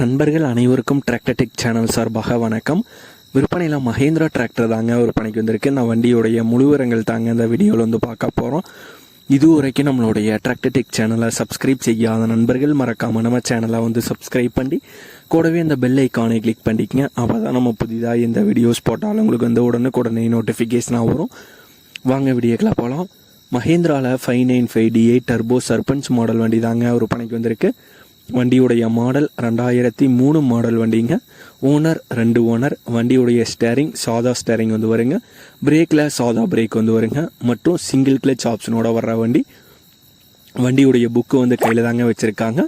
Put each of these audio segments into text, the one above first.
நண்பர்கள் அனைவருக்கும் Tractor Tech channel சார்பாக வணக்கம். விற்பனையில் மகேந்திரா டிராக்டர் தாங்க விற்பனைக்கு வந்திருக்கு. நான் வண்டியோடைய முழுவரங்கள் தாங்க இந்த வீடியோவில் வந்து பார்க்க போகிறோம் இது வரைக்கும் நம்மளுடைய டிராக்டர்டெக் சேனலை சப்ஸ்கிரைப் செய்யாத நண்பர்கள் மறக்காமல் நம்ம சேனலை வந்து சப்ஸ்கிரைப் பண்ணி கூடவே இந்த பெல் ஐக்கானை கிளிக் பண்ணிக்கங்க. அப்போ தான் நம்ம புதிதாக எந்த வீடியோஸ் போட்டாலும் உங்களுக்கு வந்து உடனுக்குடனே நோட்டிஃபிகேஷனாக வரும். வாங்க வீடியோக்கெலாம் போகலாம் மஹேந்திராவில் five nine five D eight turbo Sarpanch model வண்டி தாங்க விற்பனைக்கு வந்திருக்கு. வண்டியுடைய மாடல் ரெண்டாயிரத்தி மூணு மாடல் வண்டிங்க. ஓனர் ரெண்டு ஓனர் வண்டியுடைய ஸ்டேரிங் சாதா ஸ்டேரிங் வந்து வருங்க. பிரேக்கில் சாதா பிரேக் வந்து வருங்க. மற்றும் சிங்கிள் கிளச் ஆப்ஷனோட வர்ற வண்டி. வண்டியுடைய புக்கு வந்து கையில் தாங்க வச்சுருக்காங்க.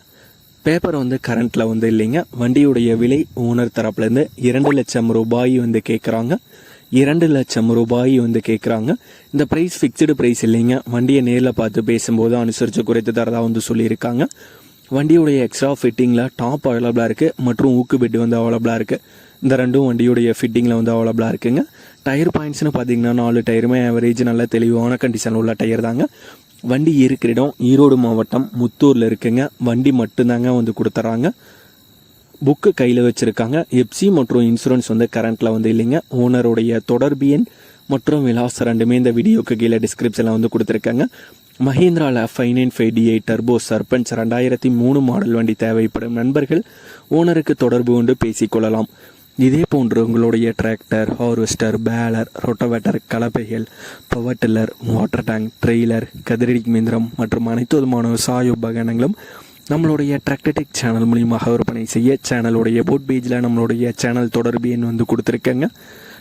பேப்பர் வந்து கரண்ட்டில் வந்து இல்லைங்க. வண்டியுடைய விலை ஓனர் தரப்புலேருந்து இரண்டு லட்சம் ரூபாய் வந்து கேட்குறாங்க இரண்டு லட்சம் ரூபாய் வந்து கேட்குறாங்க இந்த ப்ரைஸ் ஃபிக்ஸ்டு ப்ரைஸ் இல்லைங்க. வண்டியை நேரில் பார்த்து பேசும்போது அனுசரித்து குறைத்து தரதாக வந்து சொல்லியிருக்காங்க. வண்டியுடைய எக்ஸ்ட்ரா ஃபிட்டிங்கில் டாப் அவைலபிளாக இருக்குது மற்றும் ஊக்கு பெட் வந்து அவைலபிளாக இருக்குது இந்த ரெண்டும் வண்டியுடைய ஃபிட்டிங்கில் வந்து அவைலபிளாக இருக்குங்க. டயர் பாயிண்ட்ஸ்னு பார்த்தீங்கன்னா நாலு டயருமே ஆவரேஜ் நல்ல தெளிவான கண்டிஷனில் உள்ள டயர் தாங்க. வண்டி இருக்கிற இடம் ஈரோடு மாவட்டம் முத்தூரில் இருக்குங்க. வண்டி மட்டும்தாங்க வந்து கொடுத்துட்றாங்க புக்கு கையில் வச்சுருக்காங்க. எப்சி மற்றும் இன்சூரன்ஸ் வந்து கரண்ட்டில் வந்து இல்லைங்க. ஓனருடைய தொடர்பு எண் மற்றும் விலாசம் ரெண்டுமே இந்த வீடியோக்கு கீழே டிஸ்கிரிப்ஷனில் வந்து கொடுத்துருக்காங்க. மஹேந்திராவில் five nine five DI turbo Sarpanch ரெண்டாயிரத்தி மூணு மாடல் வண்டி தேவைப்படும் நண்பர்கள் ஓனருக்கு தொடர்பு கொண்டு பேசிக்கொள்ளலாம் இதே போன்று உங்களுடைய tractor harvester baler rotavator கலப்பைகள் power tiller water tank trailer கதிரடி மிந்திரம் மற்றும் அனைத்து விதமான விவசாய உபகரணங்களும் நம்மளுடைய டிராக்டடிக் சேனல் மூலியமாக விற்பனை செய்ய சேனலுடைய போட் பேஜில் நம்மளுடைய சேனல் தொடர்பு எண் வந்து கொடுத்துருக்கேங்க.